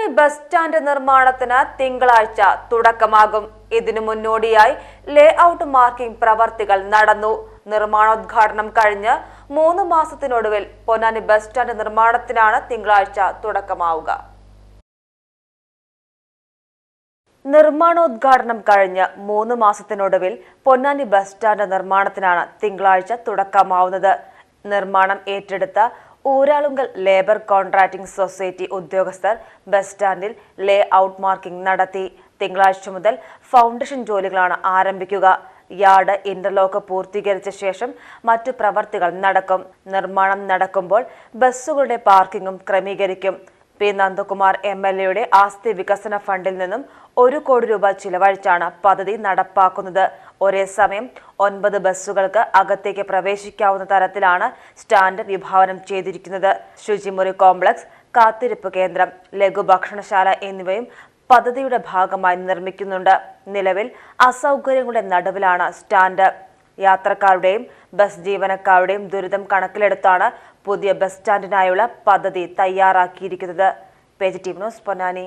Ponnani bus stand നിർമ്മാണത്തിന് തിങ്കളാഴ്ച തുടക്കമാകും. ഇതിനു മുന്നോടിയായി ലേ ഔട്ട് മാർക്കിംഗ് പ്രവർത്തികൾ നടന്നു. നിർമ്മാണോദ്ഘാടനം കഴിഞ്ഞ് മൂന്ന് മാസത്തിനൊടുവിൽ പൊന്നാനി ബസ് സ്റ്റാൻഡ് നിർമ്മാണത്തിനാണ് തിങ്കളാഴ്ച തുടക്കമാവുക. നിർമ്മാണോദ്ഘാടനം കഴിഞ്ഞ് മൂന്ന് മാസത്തിനൊടുവിൽ പൊന്നാനി ബസ് സ്റ്റാൻഡ് നിർമ്മാണത്തിനാണ് തിങ്കളാഴ്ച തുടക്കമാവുന്നത്. നിർമ്മാണം ഏറ്റെടുത്ത ഊരാളുങ്കൽ ലേബർ കോൺട്രാക്ടിംഗ് സൊസൈറ്റി ഉദ്യോഗസ്ഥർ ബസ് സ്റ്റാൻഡിൽ ലേ ഔട്ട് മാർക്കിംഗ് നടത്തി. തിങ്കളാഴ്ച മുതൽ ഫൗണ്ടേഷൻ ജോലികളാണ് ആരംഭിക്കുക. യാർഡ് ഇന്റർലോക്ക് പൂർത്തീകരിച്ച ശേഷം മറ്റു പ്രവർത്തികൾ നടക്കും. നിർമ്മാണം നടക്കുമ്പോൾ ബസ്സുകളുടെ പാർക്കിങ്ങും ക്രമീകരിക്കും. പി നന്ദകുമാർ എം എൽ എയുടെ ആസ്തി വികസന ഫണ്ടിൽ നിന്നും ഒരു കോടി രൂപ ചിലവഴിച്ചാണ് പദ്ധതി നടപ്പാക്കുന്നത്. ഒരേ സമയം ഒൻപത് ബസ്സുകൾക്ക് അകത്തേക്ക് പ്രവേശിക്കാവുന്ന തരത്തിലാണ് സ്റ്റാൻഡ് വിഭാവനം ചെയ്തിരിക്കുന്നത്. ശുചിമുറി കോംപ്ലക്സ് കാത്തിരിപ്പ് കേന്ദ്രം ലഘുഭക്ഷണശാല എന്നിവയും പദ്ധതിയുടെ ഭാഗമായി നിർമ്മിക്കുന്നുണ്ട്. നിലവിൽ അസൗകര്യങ്ങളുടെ നടുവിലാണ് സ്റ്റാൻഡ്. യാത്രക്കാരുടെയും ബസ് ജീവനക്കാരുടെയും ദുരിതം കണക്കിലെടുത്താണ് പുതിയ ബസ് സ്റ്റാൻഡിനായുള്ള പദ്ധതി തയ്യാറാക്കിയിരിക്കുന്നത്. Page team news Ponnani.